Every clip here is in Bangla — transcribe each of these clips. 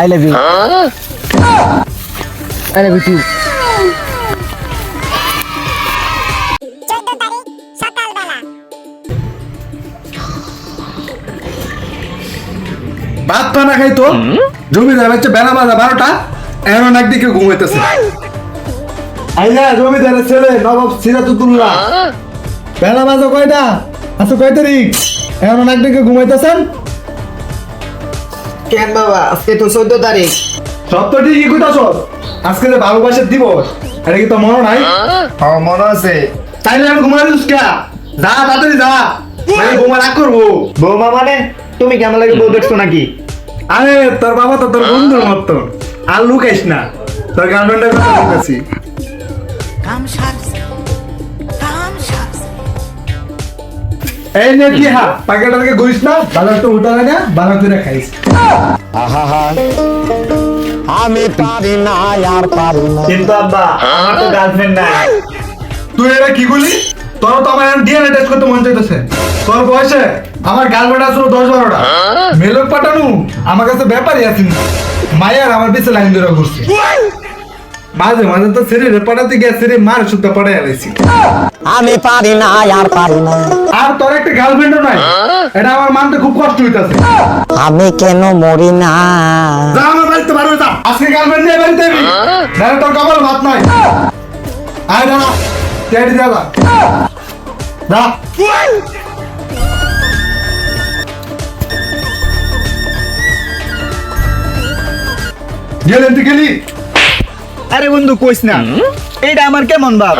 I love you I love you চোদ্দ তারিখ সকালবেলা ভাত পানা খাইতো জমিদার হচ্ছে বেলা বাজা বারোটা এমন একদিকে ঘুমাইতেছে। আইয়া জমিদারের ছেলে নবাব সিরাতুদ্দুল্লাহ বেলা বাজা কয়টা? আচ্ছা কয় তারিখ? এমন একদিকে ঘুমাইতেছেন? কেন বাবা আজকে তো চোদ্দ তারিখ। সব তো ঠিকই কইতাছ। আজকে যে ভালোবাসার দিবস এটা কি তো মনে নাই? হ্যাঁ। মনে আছে। তাইলে আমি ঘুমাই দিস কে? যা তাড়াতাড়ি যা। মানে ঘুমা রাগ করব। বৌমা মানে তুমি কেমন লাগে বউ দেখছ নাকি? আরে তোর বাবা তো তোর বন্ধুর মতো আর লুকাইস না। তোর গার্লফ্রেন্ডের কথা বলতেছি। এই নে কি হা প্যাকেটটা থেকে ঘুরিস না ভালো একটু উঠা লাগে ভালো করে খাইস আমি পারি না আর পারি না। কিন্তু আব্বা আমার তো গার্লফ্রেন্ড নাই। তুই এটা কি তোর তো আমার ডিএনএ টেস্ট করতে মন চাইতেছে তোর বয়সে আমার গার্লফ্রেন্ড আসলো দশ বারোটা মেলক পাঠানো আমার কাছে ব্যাপারই আছেন মায়ার আমার পিছে লাইন ধরে ঘুরছে মাঝে মাঝে তো শরীরে পাঠাতে গিয়ে শরীর মার শুদ্ধ পড়ে আলাইছি। আমি পারি না আর পারি না। আর তোর একটা গার্লফ্রেন্ডও নাই? এটা আমার মানতে খুব কষ্ট হইতাছে। আমি কেন মরি না? যা আমার বাড়িতে বার যা। আজকে গার্লফ্রেন্ড নিয়ে বাড়িতে যাবি নাহলে তোর কপাল ভাত নাই। আয় দাঁড়া টেডি দাদা দা গেলেন তুই গেলি। আরে বন্ধু কইস না। এইটা আমার কেমন বাপ?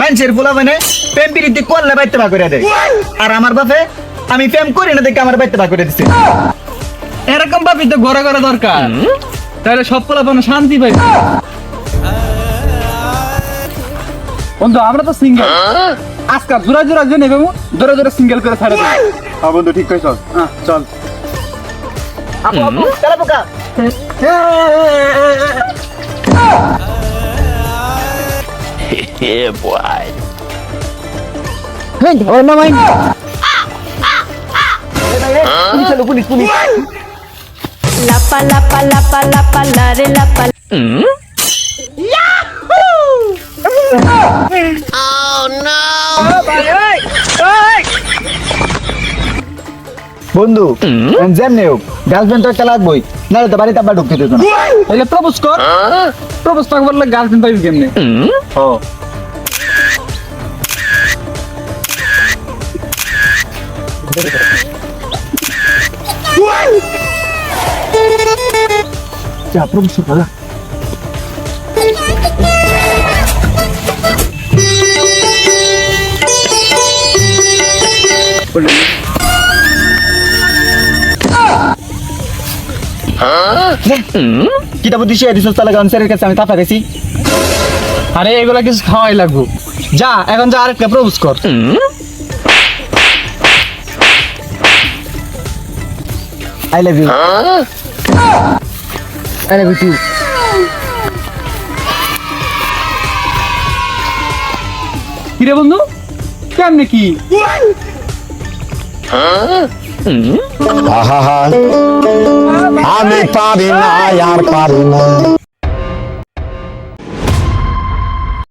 মানুষের ফুলা মানে প্রেম প্রীতি করলে বাইতে বা করে দেয়। আর আমার বাপে আমি প্রেম করি না দেখে আমার বাইতে বা করে দিছে। এরকম ভাবি তো ঘরে ঘরে দরকার। তাহলে সব পোলাপানে শান্তি পাই বন্ধু আমরা তো সিঙ্গেল আজকাল জোড়া জোড়া যে নেবে জোড়া জোড়া সিঙ্গেল করে ছাড়ে দেবে। হ্যাঁ বন্ধু ঠিক কইছ। চল। আপু আপু চালা পোকা। ওর মামাই পুলিশ এলো, পুলিশ পুলিশ লাপা লাপা লাপা লাপা লারে লাপা বন্ধু যেমনি হোক গার্লফ্রেন্ড তো একটা লাগবই নাহলে তো বাড়িতে আবার ঢুকতে দিত না। তাহলে প্রপোজ কর। প্রপোজ পাক বললে গার্লফ্রেন্ড পাইবি কেমনে? ও দিছস তাহলে গান স্যারের কাছে আমি তাফা গেছি আরে এগুলা কিছু খাওয়াই লাগবো। যা এখন যা আরেকটা প্রপোজ কর। I love you I love you কিরে বন্ধু? কেমনে কি? আমি পারি না আর পারি না।